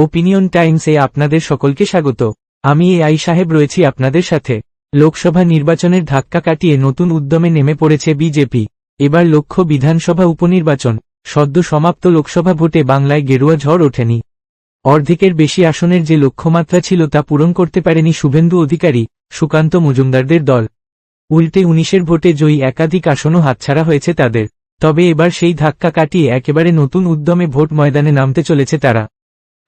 Opinion টাইমসে আপনাদের সকলকে স্বাগত। আমি এ আই সাহেব রয়েছি আপনাদের সাথে। লোকসভা নির্বাচনের ধাক্কা কাটিয়ে নতুন উদ্যমে নেমে পড়েছে বিজেপি। এবার লক্ষ্য বিধানসভা উপনির্বাচন। সদ্য সমাপ্ত লোকসভা ভোটে বাংলায় গেরুয়া ঝড় ওঠেনি। অর্ধেকের বেশি আসনের যে লক্ষ্যমাত্রা ছিল তা পূরণ করতে পারেনি শুভেন্দু অধিকারী, সুকান্ত মজুমদারদের দল। উল্টে উনিশের ভোটে জয়ী একাধিক আসনও হাতছাড়া হয়েছে তাদের। তবে এবার সেই ধাক্কা কাটিয়ে একেবারে নতুন উদ্যমে ভোট ময়দানে নামতে চলেছে তারা।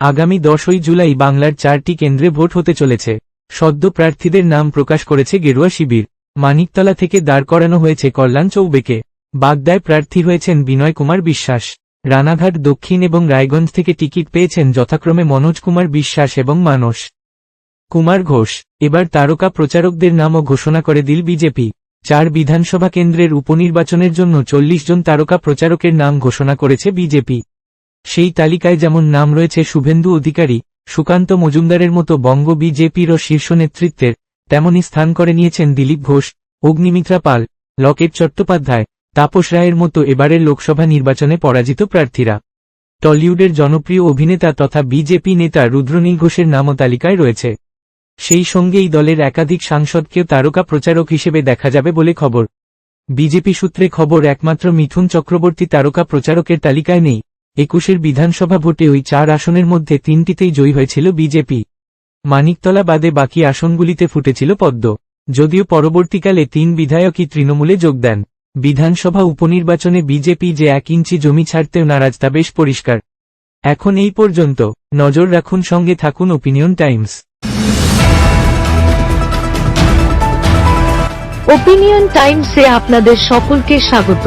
আগামী দশই জুলাই বাংলার চারটি কেন্দ্রে ভোট হতে চলেছে। সদ্য প্রার্থীদের নাম প্রকাশ করেছে গেরুয়া শিবির। মানিকতলা থেকে দাঁড় করানো হয়েছে কল্যাণ চৌবেকে। বাগদায় প্রার্থী হয়েছেন বিনয় কুমার বিশ্বাস। রানাঘাট, দক্ষিণ এবং রায়গঞ্জ থেকে টিকিট পেয়েছেন যথাক্রমে মনোজ কুমার বিশ্বাস এবং মানস কুমার ঘোষ। এবার তারকা প্রচারকদের নামও ঘোষণা করে দিল বিজেপি। চার বিধানসভা কেন্দ্রের উপনির্বাচনের জন্য চল্লিশ জন তারকা প্রচারকের নাম ঘোষণা করেছে বিজেপি। সেই তালিকায় যেমন নাম রয়েছে শুভেন্দু অধিকারী, সুকান্ত মজুমদারের মতো বঙ্গ বিজেপিরও শীর্ষ নেতৃত্বের তেমনই স্থান করে নিয়েছেন দিলীপ ঘোষ, অগ্নিমিত্রা পাল, লকেট চট্টোপাধ্যায়, তাপস রায়ের মতো এবারের লোকসভা নির্বাচনে পরাজিত প্রার্থীরা। টলিউডের জনপ্রিয় অভিনেতা তথা বিজেপি নেতা রুদ্রনীল ঘোষের নামও তালিকায় রয়েছে। সেই সঙ্গেই দলের একাধিক সাংসদকেও তারকা প্রচারক হিসেবে দেখা যাবে বলে খবর। বিজেপি সূত্রে খবর, একমাত্র মিথুন চক্রবর্তী তারকা প্রচারকের তালিকায় নেই। একুশের বিধানসভা ভোটে ওই চার আসনের মধ্যে তিনটিতেই জয়ী হয়েছিল বিজেপি। মানিকতলা বাদে বাকি আসনগুলিতে ফুটেছিল পদ্ম। যদিও পরবর্তীকালে তিন বিধায়কই তৃণমূলে যোগ দেন। বিধানসভা উপনির্বাচনে বিজেপি যে এক ইঞ্চি জমি ছাড়তেও নারাজ তা বেশ পরিষ্কার। এখন এই পর্যন্ত, নজর রাখুন সঙ্গে থাকুন ওপিনিয়ন টাইমস ওপিনিয়ন টাইমসে আপনাদের সকলকে স্বাগত।